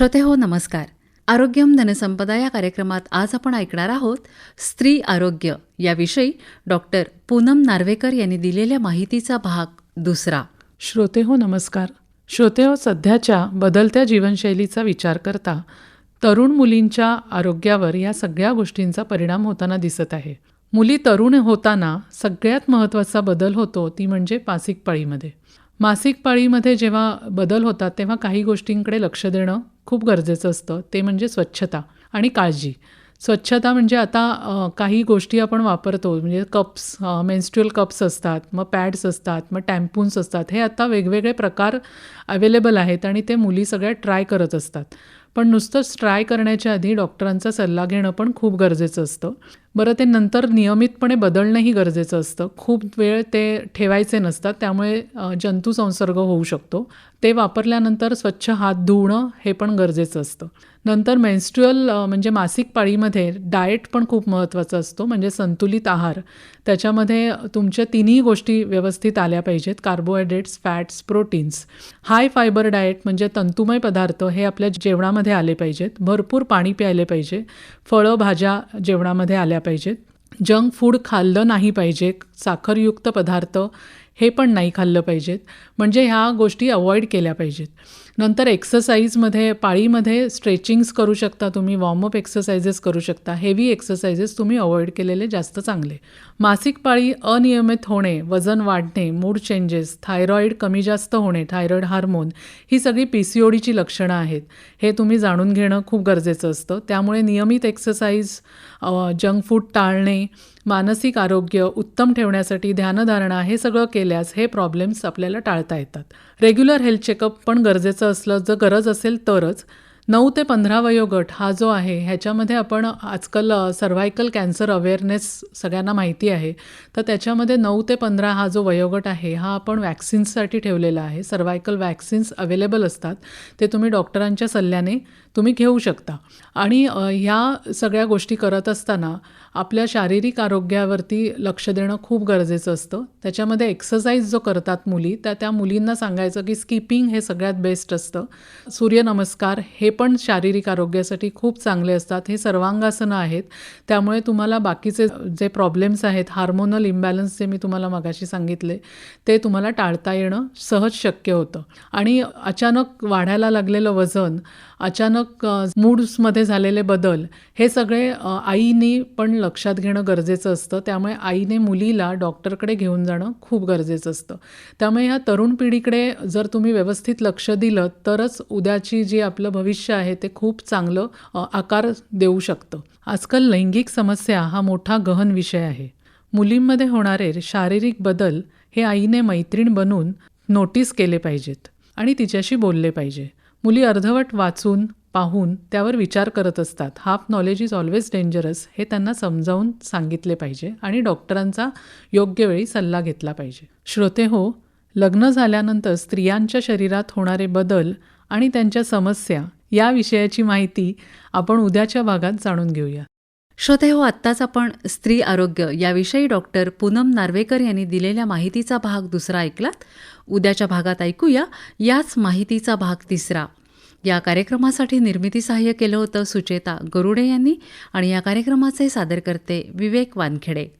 श्रोते हो नमस्कार. आरोग्यम धनसंपदा या कार्यक्रमात आज आपण ऐकणार आहोत स्त्री आरोग्य याविषयी डॉक्टर पूनम नार्वेकर यांनी दिलेल्या माहितीचा भाग दुसरा. श्रोते हो नमस्कार. श्रोते हो सध्याच्या बदलत्या जीवनशैलीचा विचार करता तरुण मुलींच्या आरोग्यावर या सगळ्या गोष्टींचा परिणाम होताना दिसत आहे. मुली तरुण होताना सगळ्यात महत्त्वाचा बदल होतो ती म्हणजे मासिक पाळीमध्ये. मासिक पाळीमध्ये जेव्हा बदल होतात तेव्हा काही गोष्टींकडे लक्ष देणं खूप गरजेचं असतं. ते म्हणजे स्वच्छता आणि काळजी. स्वच्छता म्हणजे आता काही गोष्टी आपण वापरतो. म्हणजे कप्स मेन्स्ट्रुअल कप्स असतात मग पॅड्स असतात मग टॅम्पून्स असतात. हे आता वेगवेगळे प्रकार अवेलेबल आहेत आणि ते मुली सगळ्या ट्राय करत असतात. पण नुसतंच ट्राय करण्याच्या आधी डॉक्टरांचा सल्ला घेणं पण खूप गरजेचं असतं. बरं ते नंतर नियमितपणे बदलणंही गरजेचं असतं. खूप वेळ ते ठेवायचे नसतात त्यामुळे जंतुसंसर्ग जंतू संसर्ग होऊ शकतो. ते वापरल्यानंतर स्वच्छ हात धुणं हे पण गरजेचं असतं. नंतर मेन्स्ट्रुअल म्हणजे मासिक पाळीमध्ये डाएट पण खूप महत्त्वाचा असतो म्हणजे संतुलित आहार. त्याच्यामध्ये तुमच्या तिन्ही गोष्टी व्यवस्थित आल्या पाहिजेत carbohydrates fats proteins high fibre diet म्हणजे तंतुमय पदार्थ हे आपल्या जेवणामध्ये आले पाहिजेत. भरपूर पाणी प्यायले पाहिजे. फळं भाज्या जेवणामध्ये आल्या पाहिजेत. जंक फूड खाल्लं नाही पाहिजे साखरयुक्त पदार्थ हे पण नाही खाल्लं पाहिजेत. म्हणजे ह्या गोष्टी अवॉइड केल्या पाहिजेत. नंतर एक्सरसाइजमध्ये पाळीमध्ये स्ट्रेचिंग्स करू शकता तुम्ही वॉर्मअप एक्सरसाइजेस करू शकता. हेवी एक्सरसाइजेस तुम्ही अवॉइड केलेले जास्त चांगले. मासिक पाळी अनियमित होणे वजन वाढणे मूड चेंजेस थायरॉईड कमी जास्त होणे थायरॉईड हार्मोन ही सगळी पी सी ओ डीची लक्षणं आहेत. हे तुम्ही जाणून घेणं खूप गरजेचं असतं. त्यामुळे नियमित एक्सरसाइज जंक फूड टाळणे मानसिक आरोग्य उत्तम ठेवण्यासाठी ध्यानधारणा हे सगळं केल्यास हे प्रॉब्लेम्स आपल्याला टाळता येतात. रेग्युलर हेल्थ चेकअप पण गरजेचं असलं जर गरज असेल तरच नऊ ते पंधरा वयोगट हा जो आहे ह्याच्यामध्ये आपण आजकाल सर्वायकल कॅन्सर अवेअरनेस सगळ्यांना माहिती आहे. तर त्याच्यामध्ये नऊ ते पंधरा हा जो वयोगट आहे हा आपण वॅक्सिन्ससाठी ठेवलेला आहे. सर्वायकल वॅक्सिन्स अवेलेबल असतात. ते तुम्ही डॉक्टरांच्या सल्ल्याने तुम्ही घेऊ शकता. आणि ह्या सगळ्या गोष्टी करत असताना आपल्या शारीरिक आरोग्यावरती लक्ष देणं खूप गरजेचं असतं. त्याच्यामध्ये एक्सरसाइज जो करतात मुली त्या त्या मुलींना सांगायचं की स्किपिंग हे सगळ्यात बेस्ट असतं. सूर्यनमस्कार हे पण शारीरिक आरोग्यासाठी खूप चांगले असतात. हे सर्वांगासनं आहेत. त्यामुळे तुम्हाला बाकीचे जे प्रॉब्लेम्स आहेत हार्मोनल इम्बॅलन्स जे मी तुम्हाला मगाशी सांगितले ते तुम्हाला टाळता येणं सहज शक्य होतं. आणि अचानक वाढायला लागलेलं वजन अचानक मूड्समध्ये झालेले बदल हे सगळे आईनी पण लक्षात घेणं गरजेचं असतं. त्यामुळे आईने मुलीला डॉक्टरकडे घेऊन जाणं खूप गरजेचं असतं. त्यामुळे ह्या तरुण पिढीकडे जर तुम्ही व्यवस्थित लक्ष दिलं तरच उद्याची जी आपलं भविष्य आहे ते खूप चांगलं आकार देऊ शकतं. आजकाल लैंगिक समस्या हा मोठा गहन विषय आहे. मुलींमध्ये होणारे शारीरिक बदल हे आईने मैत्रीण बनून नोटीस केले पाहिजेत आणि तिच्याशी बोलले पाहिजे. मुली अर्धवट वाचून पाहून त्यावर विचार करत असतात. Half knowledge is always dangerous हे त्यांना समजावून सांगितले पाहिजे आणि डॉक्टरांचा योग्य वेळी सल्ला घेतला पाहिजे. श्रोते हो लग्न झाल्यानंतर स्त्रियांच्या शरीरात होणारे बदल आणि त्यांच्या समस्या या विषयाची माहिती आपण उद्याच्या भागात जाणून घेऊया. श्रोते हो आत्ताच आपण स्त्री आरोग्य याविषयी डॉक्टर पूनम नार्वेकर यांनी दिलेल्या माहितीचा भाग दुसरा ऐकलात. उद्याच्या भागात ऐकूया. याच माहितीचा भाग तिसरा. या कार्यक्रमासाठी निर्मिती सहाय्य केलं होतं सुचेता गरुडे यांनी आणि या कार्यक्रमाचे सादरकर्ते विवेक वानखेडे.